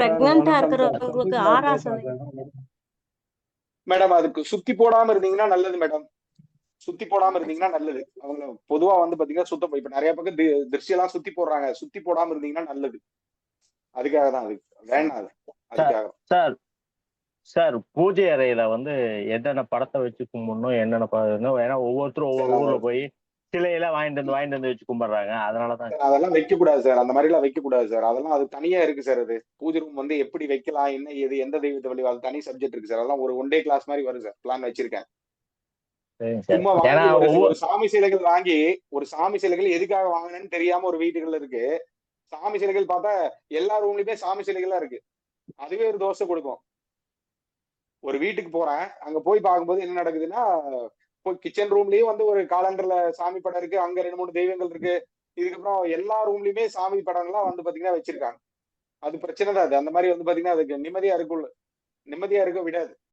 பிரெக்னண்டா இருக்கிறவங்களுக்கு sir madam அதுக்கு சுத்தி போடாம இருந்தீங்கன்னா நல்லது மேடம் சுத்தி போடாம இருந்தீங்கன்னா நல்லது. அவங்க பொதுவா வந்து பாத்தீங்கன்னா சுத்தம் இப்ப நிறைய பக்கம் தி- திருஷ்டி எல்லாம் சுத்தி போடுறாங்க. சுத்தி போடாம இருந்தீங்கன்னா நல்லது. அதுக்காக தான் அது. வேணாம் அது. அதுக்காக. சார் சார் பூஜை அறையில வந்து என்னென்ன படத்தை வச்சு கும்பிடணும் என்னென்ன ஏன்னா ஒவ்வொருத்தரும் ஒவ்வொரு ஊர்ல போய் சிலையெல்லாம் வாங்கிட்டு வந்து வாங்கிட்டு வந்து வச்சு கும்பிடுறாங்க. அதனாலதான் அதெல்லாம் வைக்க கூடாது சார். அந்த மாதிரி எல்லாம் வைக்க கூடாது சார். அதெல்லாம் அது தனியா இருக்கு சார் அது. பூஜை ரூம் வந்து எப்படி வைக்கலாம் என்ன எது எந்த தெய்வத்தை வழி அது தனி சப்ஜெக்ட் இருக்கு சார். அதெல்லாம் ஒரு ஒன் டே கிளாஸ் மாதிரி வரும் சார். பிளான் வச்சிருக்கேன். ஒரு சாமி சிலைகள் வாங்கி ஒரு சாமி சிலைகள் எதுக்காக வாங்கினேன்னு தெரியாம ஒரு வீட்டுகள்ல இருக்கு. சாமி சிலைகள் பார்த்தா எல்லா ரூம்லயுமே சாமி சிலைகளா இருக்கு. அதுவே ஒரு தோசை கொடுக்கும். ஒரு வீட்டுக்கு போறேன். அங்க போய் பார்க்கும்போது என்ன நடக்குதுன்னா கிச்சன் ரூம்லயும் வந்து ஒரு காலண்டர்ல சாமி படம் இருக்கு. அங்க ரெண்டு மூணு தெய்வங்கள் இருக்கு. இதுக்கப்புறம் எல்லா ரூம்லயுமே சாமி படம்லாம் வந்து பாத்தீங்கன்னா வச்சிருக்காங்க. அது பிரச்சனை தான் அது. அந்த மாதிரி வந்து பாத்தீங்கன்னா அதுக்கு நிம்மதியா இருக்குள்ள நிம்மதியா இருக்க விடாது.